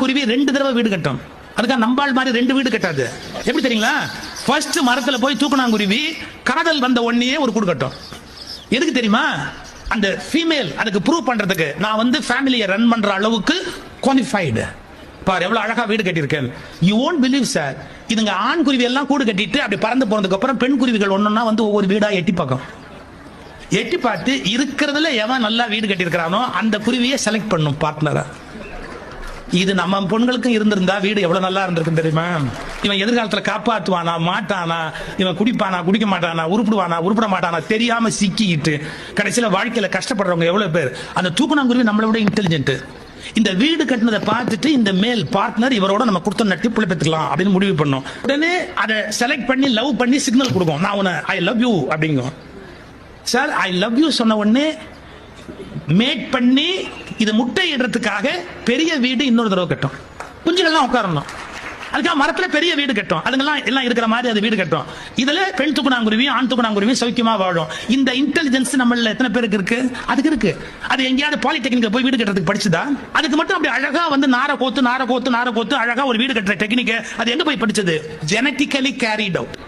குருவி ரெண்டு தடவை வீடு கட்டும் அதுக்காக நம்பாள் மாதிரி ரெண்டு வீடு கட்டாது. எப்படி தெரியுங்களா? ஃபர்ஸ்ட் மரத்தில் போய் தூக்கணாங்குருவி காதல் வந்த ஒன்னையே ஒரு கூடு கட்டும். எதுக்கு தெரியுமா? அந்த ஃபீமேல் அதுக்கு ப்ரூவ் பண்றதுக்கு. நான் வந்து ஃபேமிலியை ரன் பண்ற அளவுக்கு குவாலிஃபைடு பார் எவ்வளவு அழகா வீடு கட்டியிருக்கேன். யூ ஓன்ட் பிலீவ் சார் இதுங்க ஆண் குருவி எல்லாம் கூடு கட்டிட்டு அப்படி பறந்து போனதுக்கு அப்புறம் பெண் குருவிகள் ஒன்னொன்னா வந்து ஒவ்வொரு வீடா எட்டி பார்க்கும். எட்டி பார்த்து இருக்கிறதுல எவன் நல்லா வீடு கட்டியிருக்கிறானோ அந்த குருவியை செலக்ட் பண்ணும் பார்ட்னரா இது நம்ம பொண்களுக்கும் இருந்திருந்தா வீடு எவ்வளவு நல்லா இருந்திருக்கும் தெரியுமா? இவன் எதிர்காலத்துல காப்பாத்துவானா மாட்டானா? இவன் குடிப்பானா குடிக்க மாட்டானா உருப்பிடுவானா உருப்பிட மாட்டானா? தெரியாம சிக்கிக்கிட்டு கடைசியில வாழ்க்கையில கஷ்டப்படுறவங்க எவ்வளவு பேர்? அந்த தூக்குனாங்குருவி நம்மளை விட இன்டெலிஜென்ட் இந்த வீடு கட்டினதை பார்த்துட்டு இந்த மேல் பார்ட்னர் இவரோட நம்ம கொடுத்த நட்டி பிள்ளை பெற்றுக்கலாம் அப்படின்னு முடிவு பண்ணோம். உடனே அதை செலக்ட் பண்ணி லவ் பண்ணி சிக்னல் கொடுக்கும். நான் உன்னை ஐ லவ் யூ அப்படிங்கும். சார் ஐ லவ் யூ சொன்ன உடனே மேட் பண்ணி இது முட்டை இடுறதுக்காக பெரிய வீடு இன்னொரு தடவை கட்டும். குஞ்சுகள்லாம் உட்காரணும். அதுக்காக மரத்துல பெரிய வீடு கட்டும். அதுங்கெல்லாம் எல்லாம் இருக்கிற மாதிரி அது வீடு கட்டும். இதுல பெண் தூக்குனாங்குருவியும் ஆண் தூக்குனாங்குருவியும் சௌக்கியமா வாழும். இந்த இன்டெலிஜென்ஸ் நம்மள எத்தனை பேருக்கு இருக்கு? அதுக்கு இருக்கு. அது எங்கேயாவது பாலிடெக்னிக்ல போய் வீடு கட்டுறதுக்கு படிச்சுதா? அதுக்கு மட்டும் அப்படி அழகா வந்து நார கோத்து நார கோத்து நார கோத்து அழகா ஒரு வீடு கட்டுற டெக்னிக் அது எங்க போய் படிச்சது? Genetically carried out